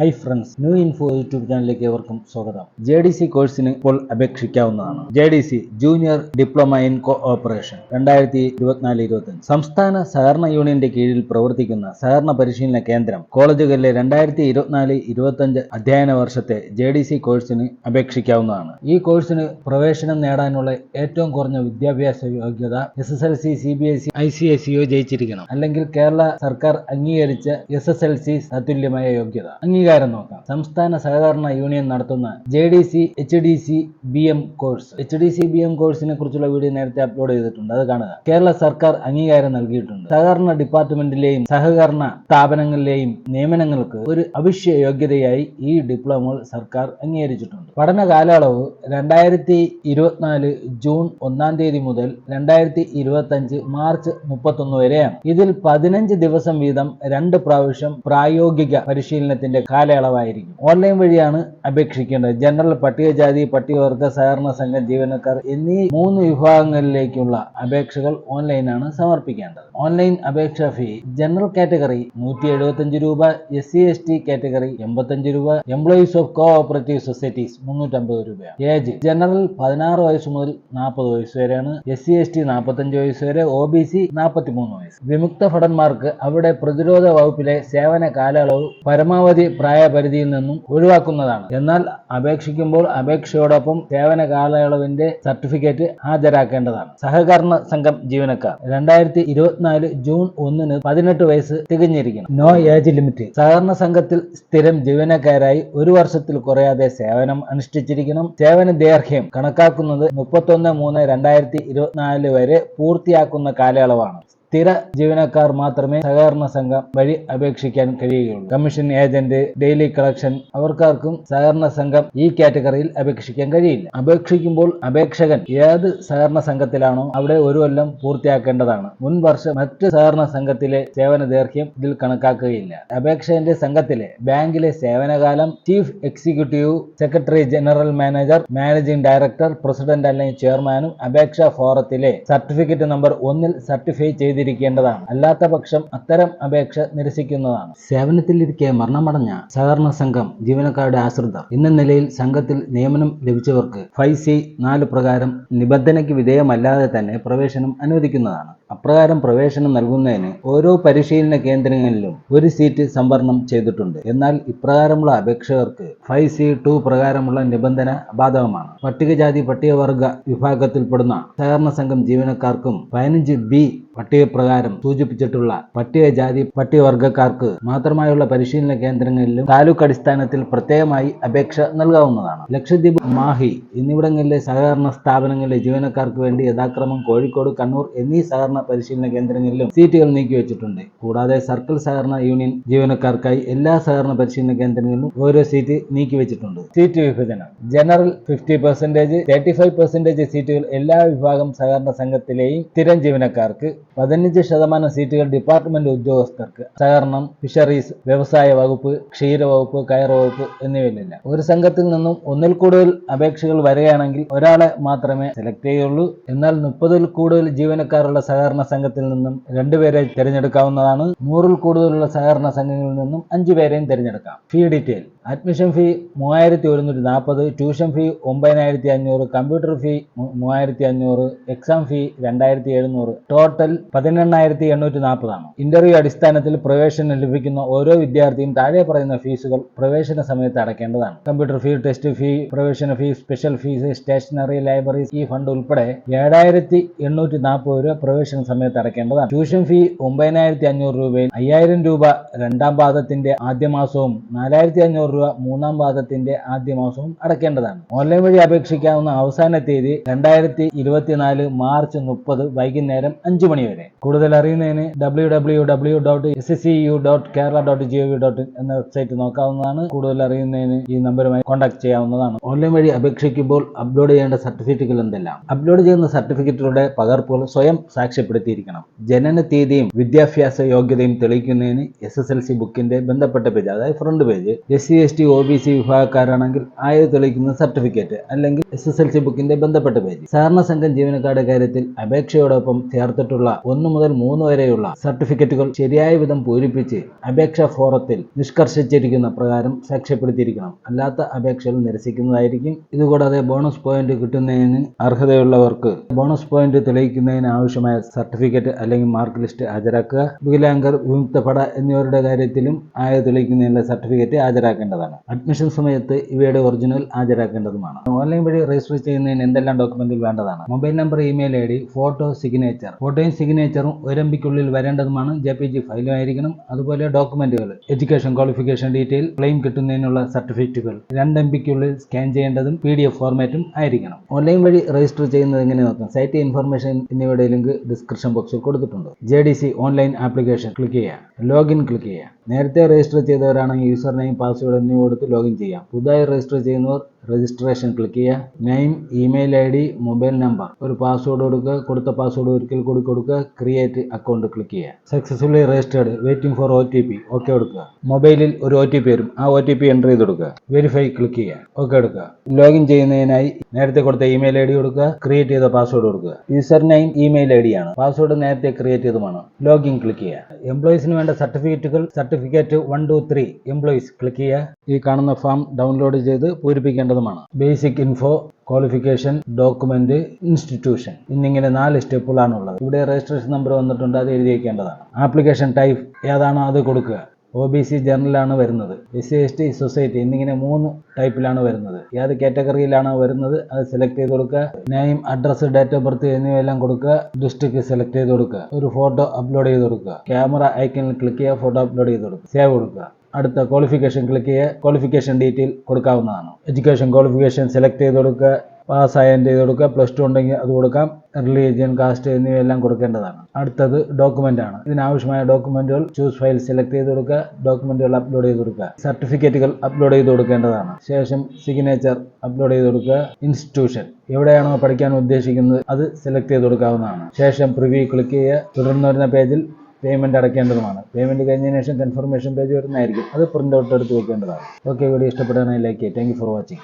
Hi friends new info YouTube ചാനലിലേക്ക് ഏവർക്കും സ്വാഗതം. ജെ ഡി സി കോഴ്സിന് ഇപ്പോൾ അപേക്ഷിക്കാവുന്നതാണ്. J D C junior diploma in cooperation രണ്ടായിരത്തി ഇരുപത്തിനാല് ഇരുപത്തഞ്ച് സംസ്ഥാന സഹകരണ യൂണിയന്റെ കീഴിൽ പ്രവർത്തിക്കുന്ന സഹകരണ പരിശീലന കേന്ദ്രം കോളേജുകളിലെ രണ്ടായിരത്തി ഇരുപത്തിനാല് ഇരുപത്തഞ്ച് അധ്യയന വർഷത്തെ ജെ ഡി സി കോഴ്സിന് അപേക്ഷിക്കാവുന്നതാണ്. ഈ കോഴ്സിന് പ്രവേശനം നേടാനുള്ള ഏറ്റവും കുറഞ്ഞ വിദ്യാഭ്യാസ യോഗ്യത S S L C C B S I C S C O ജയിച്ചിരിക്കണം. അല്ലെങ്കിൽ കേരള സർക്കാർ അംഗീകരിച്ച എസ് എസ് എൽ സി തത്തുല്യമായ യോഗ്യത. അംഗീകാരം നോക്കാം. സംസ്ഥാന സഹകരണ യൂണിയൻ നടത്തുന്ന J D C H D C B M course H D C B M കോഴ്സിനെ കുറിച്ചുള്ള വീഡിയോ നേരത്തെ അപ്ലോഡ് ചെയ്തിട്ടുണ്ട്. അത് കാണുക. കേരള സർക്കാർ അംഗീകാരം നൽകിയിട്ടുണ്ട്. സഹകരണ ഡിപ്പാർട്ട്മെന്റിലെയും സഹകരണ സ്ഥാപനങ്ങളിലെയും നിയമനങ്ങൾക്ക് ഒരു അവശ്യ യോഗ്യതയായി ഈ ഡിപ്ലോമകൾ സർക്കാർ അംഗീകരിച്ചിട്ടുണ്ട്. പഠന കാലയളവ് രണ്ടായിരത്തി ഇരുപത്തിനാല് ജൂൺ ഒന്നാം തീയതി മുതൽ രണ്ടായിരത്തി ഇരുപത്തി അഞ്ച് മാർച്ച് മുപ്പത്തൊന്ന് വരെയാണ്. ഇതിൽ പതിനഞ്ച് ദിവസം വീതം രണ്ട് പ്രാവശ്യം പ്രായോഗിക പരിശീലനത്തിന്റെ കാലയളവായിരിക്കും. ഓൺലൈൻ വഴിയാണ് അപേക്ഷിക്കേണ്ടത്. ജനറൽ പട്ടികജാതി പട്ടികവർഗ സഹകരണ സംഘം ജീവനക്കാർ എന്നീ മൂന്ന് വിഭാഗങ്ങളിലേക്കുള്ള അപേക്ഷകൾ ഓൺലൈനാണ് സമർപ്പിക്കേണ്ടത്. ഓൺലൈൻ അപേക്ഷാ ഫീ ജനറൽ കാറ്റഗറി നൂറ്റി എഴുപത്തഞ്ച് രൂപ S C S T category എൺപത്തഞ്ച് രൂപ employees of cooperative societies മുന്നൂറ്റമ്പത് രൂപയാണ്. ഏജ് ജനറൽ പതിനാറ് വയസ്സ് മുതൽ നാൽപ്പത് വയസ്സ് വരെയാണ് എസ് സി എസ് ടി നാൽപ്പത്തഞ്ച് വയസ്സ് വരെ ഒ ബി സി നാൽപ്പത്തി മൂന്ന് വയസ്സ്. വിമുക്ത ഭടന്മാർക്ക് അവിടെ പ്രതിരോധ വകുപ്പിലെ സേവന കാലയളവ് പരമാവധി പ്രായപരിധിയിൽ നിന്നും ഒഴിവാക്കുന്നതാണ്. എന്നാൽ അപേക്ഷിക്കുമ്പോൾ അപേക്ഷയോടൊപ്പം സേവന കാലയളവിന്റെ സർട്ടിഫിക്കറ്റ് ഹാജരാക്കേണ്ടതാണ്. സഹകരണ സംഘം ജീവനക്കാർ. രണ്ടായിരത്തി ഇരുപത്തിനാല് ജൂൺ ഒന്നിന് പതിനെട്ട് വയസ്സ് തികഞ്ഞിരിക്കണം നോ ഏജ് ലിമിറ്റ്. സഹകരണ സംഘത്തിൽ സ്ഥിരം ജീവനക്കാരായി ഒരു വർഷത്തിൽ കുറയാതെ സേവനം അനുഷ്ഠിച്ചിരിക്കണം. സേവന ദൈർഘ്യം കണക്കാക്കുന്നത് മുപ്പത്തൊന്ന് മൂന്ന് രണ്ടായിരത്തി ഇരുപത്തിനാല് വരെ പൂർത്തിയാക്കുന്ന കാലയളവാണ്. സ്ഥിര ജീവനക്കാർ മാത്രമേ സഹകരണ സംഘം വഴി അപേക്ഷിക്കാൻ കഴിയുകയുള്ളൂ. കമ്മീഷൻ ഏജന്റ് ഡെയിലി കളക്ഷൻ അവർക്കാർക്കും സഹകരണ സംഘം ഈ കാറ്റഗറിയിൽ അപേക്ഷിക്കാൻ കഴിയില്ല. അപേക്ഷിക്കുമ്പോൾ അപേക്ഷകൻ ഏത് സഹകരണ സംഘത്തിലാണോ അവിടെ ഒരു കൊല്ലം പൂർത്തിയാക്കേണ്ടതാണ്. മുൻ വർഷം മറ്റ് സഹകരണ സംഘത്തിലെ സേവന ദൈർഘ്യം ഇതിൽ കണക്കാക്കുകയില്ല. അപേക്ഷകന്റെ സംഘത്തിലെ ബാങ്കിലെ സേവനകാലം chief executive secretary general manager managing director president അല്ലെങ്കിൽ ചെയർമാനും അപേക്ഷാ ഫോറത്തിലെ സർട്ടിഫിക്കറ്റ് നമ്പർ ഒന്നിൽ സർട്ടിഫൈ ചെയ്തിരിക്കേണ്ടതാണ്. അല്ലാത്ത പക്ഷം അത്തരം അപേക്ഷ നിരസിക്കുന്നതാണ്. സേവനത്തിലിരിക്കെ മരണമടഞ്ഞ സഹകരണ സംഘം ജീവനക്കാരുടെ ആശ്രിതർ. എന്ന നിലയിൽ സംഘത്തിൽ നിയമനം ലഭിച്ചവർക്ക് ഫൈവ് സി നാല് പ്രകാരം നിബന്ധനയ്ക്ക് വിധേയമല്ലാതെ തന്നെ പ്രവേശനം അനുവദിക്കുന്നതാണ്. അപ്രകാരം പ്രവേശനം നൽകുന്നതിന് ഓരോ പരിശീലന കേന്ദ്രങ്ങളിലും ഒരു സീറ്റ് സംവരണം ചെയ്തിട്ടുണ്ട്. എന്നാൽ ഇപ്രകാരമുള്ള അപേക്ഷകർക്ക് ഫൈവ് സി ടു പ്രകാരമുള്ള നിബന്ധന ബാധകമാണ് പട്ടികജാതി പട്ടികവർഗ വിഭാഗത്തിൽപ്പെടുന്ന സഹകരണ സംഘം ജീവനക്കാർക്കും പതിനഞ്ച് ബി പട്ടികപ്രകാരം സൂചിപ്പിച്ചിട്ടുള്ള പട്ടികജാതി പട്ടികവർഗക്കാർക്ക് മാത്രമായുള്ള പരിശീലന കേന്ദ്രങ്ങളിലും താലൂക്ക് അടിസ്ഥാനത്തിൽ പ്രത്യേകമായി അപേക്ഷ നൽകാവുന്നതാണ്. ലക്ഷദ്വീപ് മാഹി എന്നിവിടങ്ങളിലെ സഹകരണ സ്ഥാപനങ്ങളിലെ ജീവനക്കാർക്ക് വേണ്ടി യഥാക്രമം കോഴിക്കോട് കണ്ണൂർ എന്നീ സഹകരണ പരിശീലന കേന്ദ്രങ്ങളിലും സീറ്റുകൾ നീക്കിവെച്ചിട്ടുണ്ട് കൂടാതെ സർക്കിൾ സഹകരണ യൂണിയൻ ജീവനക്കാർക്കായി എല്ലാ സഹകരണ പരിശീലന കേന്ദ്രങ്ങളിലും ഓരോ സീറ്റ് നീക്കിവെച്ചിട്ടുണ്ട് സീറ്റ് വിഭജനം. General fifty percentage thirty five percentage സീറ്റുകൾ എല്ലാ വിഭാഗം സഹകരണ സംഘത്തിലെയും സ്ഥിരം ജീവനക്കാർക്ക് പതിനഞ്ച് ശതമാനം സീറ്റുകൾ ഡിപ്പാർട്ട്മെന്റ് ഉദ്യോഗസ്ഥർക്ക് സഹകരണം ഫിഷറീസ് വ്യവസായ വകുപ്പ് ക്ഷീര വകുപ്പ് കയർ വകുപ്പ് എന്നിവയിലില്ല. ഒരു സംഘത്തിൽ നിന്നും ഒന്നിൽ കൂടുതൽ അപേക്ഷകൾ വരികയാണെങ്കിൽ ഒരാളെ മാത്രമേ സെലക്ട് ചെയ്യുള്ളൂ എന്നാൽ മുപ്പതിൽ കൂടുതൽ ജീവനക്കാരുള്ള സഹകരണ സംഘത്തിൽ നിന്നും രണ്ടുപേരെ തിരഞ്ഞെടുക്കാവുന്നതാണ്. നൂറിൽ കൂടുതലുള്ള സഹകരണ സംഘങ്ങളിൽ നിന്നും അഞ്ചു പേരെയും തിരഞ്ഞെടുക്കാം. ഫീ ഡീറ്റെയിൽ അഡ്മിഷൻ ഫീ മൂവായിരത്തി ഒരുന്നൂറ്റി നാൽപ്പത് ട്യൂഷൻ ഫീ ഒമ്പതിനായിരത്തി അഞ്ഞൂറ് കമ്പ്യൂട്ടർ ഫീ മൂവായിരത്തി അഞ്ഞൂറ് എക്സാം ഫീ രണ്ടായിരത്തി എഴുന്നൂറ് ടോട്ടൽ പതിനെണ്ണായിരത്തി എണ്ണൂറ്റി നാൽപ്പതാണ് ഇന്റർവ്യൂ അടിസ്ഥാനത്തിൽ പ്രവേശനം ലഭിക്കുന്ന ഓരോ വിദ്യാർത്ഥിയും താഴെ പറയുന്ന ഫീസുകൾ പ്രവേശന സമയത്ത് അടയ്ക്കേണ്ടതാണ്. കമ്പ്യൂട്ടർ ഫീ ടെസ്റ്റ് ഫീ പ്രവേശന fee special fees stationery library ഈ ഫണ്ട് ഉൾപ്പെടെ ഏഴായിരത്തി എണ്ണൂറ്റി നാൽപ്പത് രൂപ പ്രവേശന സമയത്ത് അടയ്ക്കേണ്ടതാണ്. ട്യൂഷൻ ഫീ ഒമ്പതിനായിരത്തി അഞ്ഞൂറ് രൂപയിൽ അയ്യായിരം രൂപ രണ്ടാം പാദത്തിന്റെ ആദ്യ മാസവും നാലായിരത്തി അഞ്ഞൂറ് രൂപ മൂന്നാം പാദത്തിന്റെ ആദ്യ മാസവും അടയ്ക്കേണ്ടതാണ്. ഓൺലൈൻ വഴി അപേക്ഷിക്കാവുന്ന അവസാന തീയതി രണ്ടായിരത്തി ഇരുപത്തിനാല് മാർച്ച് മുപ്പത് വൈകുന്നേരം അഞ്ചു മണി വരെ. കൂടുതൽ അറിയുന്നതിന് W W W dot S C U dot Kerala dot G O V dot എന്ന വെബ്സൈറ്റ് നോക്കാവുന്നതാണ്. കൂടുതൽ അറിയുന്നതിന് ഈ നമ്പറുമായി കോൺടാക്ട് ചെയ്യാവുന്നതാണ്. ഓൺലൈൻ വഴി അപേക്ഷിക്കുമ്പോൾ അപ്ലോഡ് ചെയ്യേണ്ട സർട്ടിഫിക്കറ്റുകൾ എന്തെല്ലാം? അപ്ലോഡ് ചെയ്യുന്ന സർട്ടിഫിക്കറ്റുകളുടെ പകർപ്പുകൾ സ്വയം സാക്ഷ്യപ്പെടുത്തിയിരിക്കണം. ജനന തീയതിയും വിദ്യാഭ്യാസ യോഗ്യതയും തെളിയിക്കുന്നതിന് എസ് എസ് എൽ സി ബുക്കിന്റെ ബന്ധപ്പെട്ട പേജ് അതായത് front page S C S T O B C വിഭാഗക്കാരാണെങ്കിൽ ആയത് തെളിയിക്കുന്ന സർട്ടിഫിക്കറ്റ് അല്ലെങ്കിൽ എസ് എസ് എൽ സി ബുക്കിന്റെ ബന്ധപ്പെട്ട പേജ്. സഹകരണ സംഘം ജീവനക്കാരുടെ കാര്യത്തിൽ അപേക്ഷയോടൊപ്പം ചേർത്തിട്ടുള്ള ഒന്ന് മുതൽ മൂന്ന് വരെയുള്ള സർട്ടിഫിക്കറ്റുകൾ ശരിയായ വിധം പൂരിപ്പിച്ച് അപേക്ഷാ ഫോറത്തിൽ നിഷ്കർഷിച്ചിരിക്കുന്ന പ്രകാരം സാക്ഷ്യപ്പെടുത്തിയിരിക്കണം. അല്ലാത്ത അപേക്ഷകൾ നിരസിക്കുന്നതായിരിക്കും. ഇതുകൂടാതെ ബോണസ് പോയിന്റ് കിട്ടുന്നതിന് അർഹതയുള്ളവർക്ക് ബോണസ് പോയിന്റ് തെളിയിക്കുന്നതിന് ആവശ്യമായ സർട്ടിഫിക്കറ്റ് അല്ലെങ്കിൽ മാർക്ക് ലിസ്റ്റ് ഹാജരാക്കുക. വികലാംഗർ വിമുക്തപട എന്നിവരുടെ കാര്യത്തിലും ആയ തെളിയിക്കുന്നതിനുള്ള സർട്ടിഫിക്കറ്റ് ഹാജരാക്കേണ്ടതാണ് അഡ്മിഷൻ സമയത്ത് ഇവയുടെ ഒറിജിനൽ ഹാജരാക്കേണ്ടതുമാണ്. ഓൺലൈൻ വഴി രജിസ്റ്റർ ചെയ്യുന്നതിന് എന്തെല്ലാം ഡോക്യുമെന്റിൽ വേണ്ടതാണ്? Mobile number email I D photo signature ഫോട്ടോയും സിഗ്നേച്ചറും ഒരമ്പിക്കുള്ളിൽ വരേണ്ടതുമാണ് ജെ പി ജി ഫയലും ആയിരിക്കണം. അതുപോലെ ഡോക്യുമെന്റുകൾ എഡ്യൂക്കേഷൻ ക്വാളിഫിക്കേഷൻ ഡീറ്റെയിൽ ക്ലെയിം കിട്ടുന്നതിനുള്ള സർട്ടിഫിക്കറ്റുകൾ രണ്ട് എം സ്കാൻ ചെയ്യേണ്ടതും പി ഡി എഫ് ഫോർമാറ്റും ആയിരിക്കണം. ഓൺലൈൻ വഴി രജിസ്റ്റർ ചെയ്യുന്നത് എങ്ങനെ നോക്കാം? സൈറ്റ് ഇൻഫർമേഷൻ എന്നിവയുടെ ലിങ്ക് ഡിസ്ക്രിപ്ഷൻ ബോക്സിൽ കൊടുത്തിട്ടുണ്ട്. J D C online application click ചെയ്യുക. ലോഗിൻ ക്ലിക്ക് ചെയ്യുക. നേരത്തെ രജിസ്റ്റർ ചെയ്തവരാണെങ്കിൽ യൂസർ നെയിം പാസ്വേഡ് എന്നിവ കൊടുത്ത് ലോഗിൻ ചെയ്യാം. പുതുതായി രജിസ്റ്റർ ചെയ്യുന്നവർ രജിസ്ട്രേഷൻ ക്ലിക്ക് ചെയ്യുക. Name email I D mobile number ഒരു പാസ്വേഡ് കൊടുക്കുക കൊടുത്ത പാസ്വേഡ് ഒരിക്കൽ കൂടി കൊടുക്കുക ക്രിയേറ്റ് അക്കൗണ്ട് ക്ലിക്ക് ചെയ്യുക. Successfully registered waiting for O T P okay കൊടുക്കുക. മൊബൈലിൽ ഒരു ഒ ടി പി വരും. ആ ഒ ടി പി എന്റർ ചെയ്ത് കൊടുക്കുക. വെരിഫൈ ക്ലിക്ക് ചെയ്യുക. ഓക്കെ കൊടുക്കുക. ലോഗിൻ ചെയ്യുന്നതിനായി നേരത്തെ കൊടുത്ത ഇമെയിൽ ഐ ഡി കൊടുക്കുക ക്രിയേറ്റ് ചെയ്ത പാസ്വേഡ് കൊടുക്കുക. User name email I D ആണ്. പാസ്വേഡ് നേരത്തെ ക്രിയേറ്റ് ചെയ്തതുമാണ്. ലോഗിൻ ക്ലിക്ക് ചെയ്യുക. എംപ്ലോയീസിന് വേണ്ട സർട്ടിഫിക്കറ്റുകൾ certificate one two three employees click ചെയ്യുക. ഈ കാണുന്ന ഫോം ഡൗൺലോഡ് ചെയ്ത് പൂരിപ്പിക്കേണ്ടതുമാണ് basic info qualification document institution എന്നിങ്ങനെ നാല് സ്റ്റെപ്പുകളാണ് ഉള്ളത് ഇവിടെ രജിസ്ട്രേഷൻ നമ്പർ വന്നിട്ടുണ്ട് അത് എഴുതി വയ്ക്കേണ്ടതാണ് ആപ്ലിക്കേഷൻ ടൈപ്പ് ഏതാണോ അത് കൊടുക്കുക. ഒ ബി സി ജനറലാണ് വരുന്നത്. S C S T society എന്നിങ്ങനെ മൂന്ന് ടൈപ്പിലാണ് വരുന്നത്. ഏത് കാറ്റഗറിയിലാണോ വരുന്നത്? അത് സെലക്ട് ചെയ്ത് കൊടുക്കുക. Name address date of birth എന്നിവയെല്ലാം കൊടുക്കുക. ഡിസ്ട്രിക്ട് സെലക്ട് ചെയ്ത് കൊടുക്കുക. ഒരു ഫോട്ടോ അപ്ലോഡ് ചെയ്ത് കൊടുക്കുക. ക്യാമറ ഐക്കണിൽ ക്ലിക്ക് ചെയ്യുക ഫോട്ടോ അപ്ലോഡ് ചെയ്ത് കൊടുക്കുക. സേവ് കൊടുക്കുക. അടുത്ത ക്വാളിഫിക്കേഷൻ ക്ലിക്ക് ചെയ്യുക ക്വാളിഫിക്കേഷൻ ഡീറ്റെയിൽ കൊടുക്കാവുന്നതാണ്. എഡ്യൂക്കേഷൻ ക്വാളിഫിക്കേഷൻ സെലക്ട് ചെയ്ത് കൊടുക്കുക പാസ് പാസ്സായതിന്റെ ചെയ്ത് കൊടുക്കുക പ്ലസ് ടു ഉണ്ടെങ്കിൽ അത് കൊടുക്കാം. റിലീജിയൻ കാസ്റ്റ് എന്നിവയെല്ലാം കൊടുക്കേണ്ടതാണ്. അടുത്തത് ഡോക്യുമെന്റ് ആണ്. ഇതിനാവശ്യമായ ഡോക്യുമെന്റുകൾ ചൂസ് ഫയൽ സെലക്ട് ചെയ്ത് കൊടുക്കുക ഡോക്യുമെന്റുകൾ അപ്ലോഡ് ചെയ്ത് കൊടുക്കുക. സർട്ടിഫിക്കറ്റുകൾ അപ്ലോഡ് ചെയ്ത് കൊടുക്കേണ്ടതാണ്. ശേഷം സിഗ്നേച്ചർ അപ്ലോഡ് ചെയ്ത് കൊടുക്കുക. ഇൻസ്റ്റിറ്റ്യൂഷൻ എവിടെയാണോ പഠിക്കാൻ ഉദ്ദേശിക്കുന്നത് അത് സെലക്ട് ചെയ്ത് കൊടുക്കാവുന്നതാണ്. ശേഷം പ്രിവ്യൂ ക്ലിക്ക് ചെയ്യുക. തുടർന്ന് വരുന്ന പേജിൽ പേയ്മെന്റ് അടയ്ക്കേണ്ടതുമാണ്. പേയ്മെന്റ് കഴിഞ്ഞതിന് ശേഷം കൺഫർമേഷൻ പേജ് വരുന്നതായിരിക്കും. അത് പ്രിന്റ് ഔട്ട് എടുത്ത് വെക്കേണ്ടതാണ്. ഓക്കെ വീഡിയോ ഇഷ്ടപ്പെടുകയാണെങ്കിൽ ലൈക്ക് ചെയ്യുക. Thank for watching